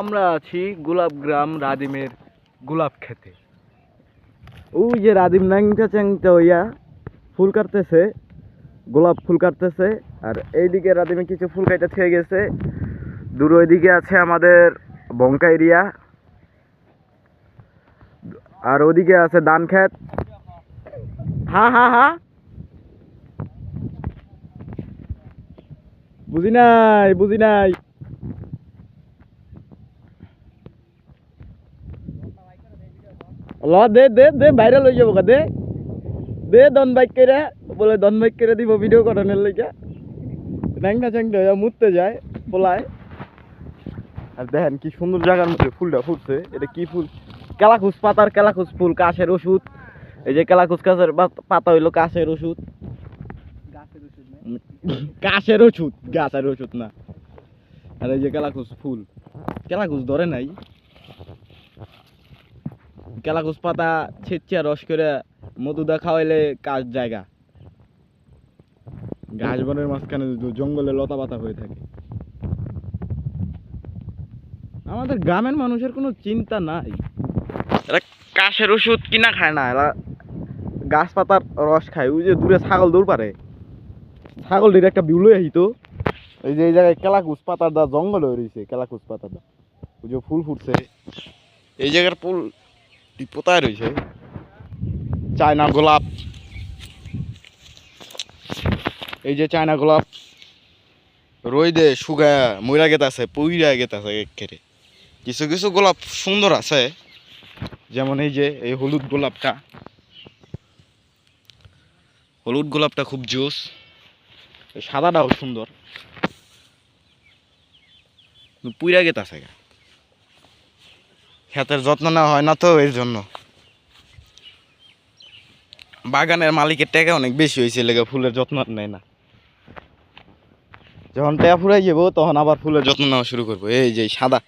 আমরা আছি গোলাপ গ্রাম রাদিমের গোলাপ খেতে। ওই যে রাদিম ন্যাংটা চ্যাংটা হইয়া ফুল কাটতেছে, গোলাপ ফুল কাটতেছে, আর এইদিকে রাদিমে কিছু ফুল কাটা থেকে গেছে। দূর ওইদিকে আছে আমাদের বঙ্কা এরিয়া। আর ওদিকে আছে ধান ক্ষেত। হা হা হ্যাঁ বুঝি নাই বুঝি নাই। ল দে দে দে বাইরে লই যাব দে। দে দন বাইক করে বলে দন বাইক করে দিব ভিডিও করানোর লেগে ন্যাংটা চ্যাংটা হয়ে মুততে যায় পোলায় আর দেখেন কি সুন্দর জায়গার মধ্যে ফুলটা ফুটছে। এটা কি ফুল? কেলাকুচ পাতার কেলাকুচ ফুল কাশের ওষুধ। এই যে কেলাকুচ কাশের পাত- হইল কাশের ওষুধ। কাশের ওষুধ গাছের ওষুধ না। আর এই যে কেলাকুচ ফুল কেলাকুচ ধরে নাই। কেলাকুচ পাতা ছেঁচিয়া রস করে মধুদা খাওয়াইলে কাজ জায়গা। ঘাস বনের মাঝখানে জঙ্গলে লতা পাতা হয়ে থাকে। আমাদের গ্রামের মানুষের কোনো চিন্তা নাই। এরা কাশের ওষুধ কিনা খায় না এরা গাছ পাতার রস খায়। ওই যে দূরে ছাগল দৌড় পারে। ছাগল ছাগলটির একটা বিউলো আহিত এই যে এই জায়গায় কেলাকুচ পাতার দা জঙ্গল হয়ে রয়েছে কেলাকুচ পাতার দা। ওই যে ফুল ফুটছে। এই জায়গার ফুল পোতায় রয়েছে চায়না গোলাপ এই যে চায়না গোলাপ রইদে শুগা মইরা গেতাছে পইরা গেতাছে একেরে কিছু কিছু গোলাপ সুন্দর আছে যেমন এই যে এই হলুদ গোলাপটা হলুদ গোলাপটা খুব জোস। সাদাটাও সুন্দর। পুইরা গেতাছে গা। ক্ষেতের যত্ন নেওয়া হয় না তো এর জন্য। বাগানের মালিকের টাকা অনেক বেশি হয়েছে লেগে ফুলের যত্ন নেয় না। যখন টাকা ফুরাই যাব, তখন আবার ফুলের যত্ন নেওয়া শুরু করব। এই যে সাদা,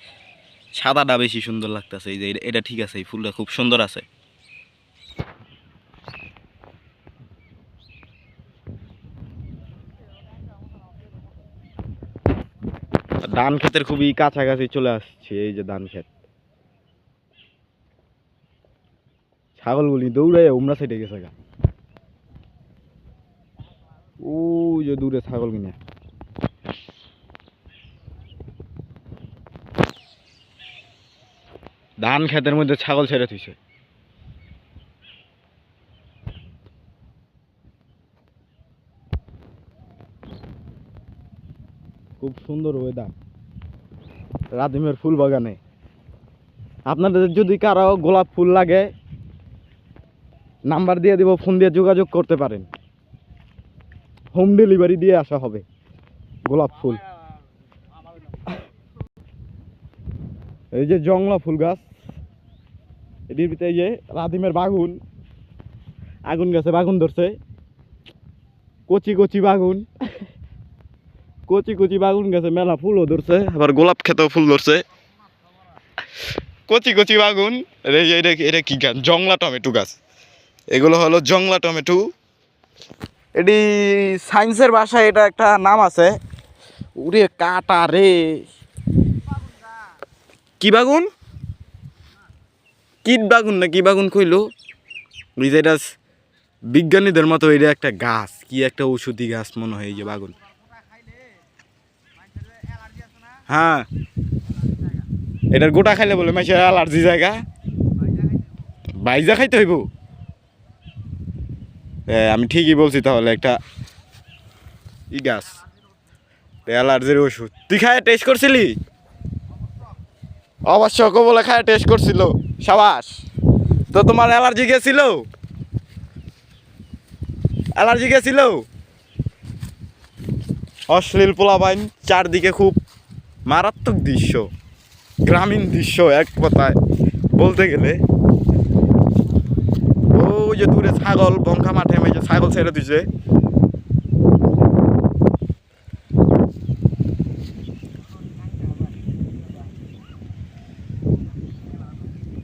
সাদাটা বেশি সুন্দর লাগতেছে, এই যে এটা- এটা ঠিক আছে, এই ফুলটা খুব সুন্দর আছে। ধান ক্ষেতের খুবই কাছাকাছি চলে আসছে, এই যে ধান ক্ষেত। ছাগলগুলি দৌড়ায় উমরা সাইডে গেছে গা। ও যে দূরে ছাগল কিনে। ধান ক্ষেতের মধ্যে ছাগল ছেড়ে থুইছে। খুব সুন্দর ওয়েদার রাধিমের ফুল বাগানে। আপনাদের যদি কারও গোলাপ ফুল লাগে নাম্বার দিয়ে দেবো, ফোন দিয়ে যোগাযোগ করতে পারেন। হোম ডেলিভারি দিয়ে আসা হবে। গোলাপ ফুল। এই যে জংলা ফুল গাছ, এটির ভিতরে যে রাধিমের বাগুন, আগুন গাছে বাগুন ধরছে। কচি কচি বাগুন। কচি কচি বাগুন গাছে মেলা ফুলও ধরছে, আবার গোলাপ খেতেও ফুল ধরছে। কচি কচি বাগুন এটা এটা কি গাছ? জংলা টমেটো গাছ। এগুলো হলো জংলা টমেটো। এটি সায়েন্সের ভাষায় এটা একটা নাম আছে। উরে কাটা রে। কি বাগুন? কীট বাগুন না কি বাগুন কইলো? ওই যে এটা বিজ্ঞানীদের মতো এটা একটা গাছ কি একটা ঔষধি গাছ মনে হয় এই যে বাগুন। হ্যাঁ। এটার গোটা খাইলে বলে মাসের অ্যালার্জি জায়গা। বাইজা খাইতে হইব। আমি ঠিকই বলছি তাহলে একটা ই গাছ। অ্যালার্জির ওষুধ। তুই খায় টেস্ট করছিলি? অবশ্য বলে খায় টেস্ট করছিল। সাবাস। তো তোমার অ্যালার্জি গেছিল? অ্যালার্জি গেছিল? অশ্লীল পোলাবাইন চারদিকে খুব মারাত্মক দৃশ্য। গ্রামীণ দৃশ্য এক কথায়। বলতে গেলে ওই যে দূরে ছাগল বঙ্কা মাঠে যে ছাগল ছেড়ে দিছে।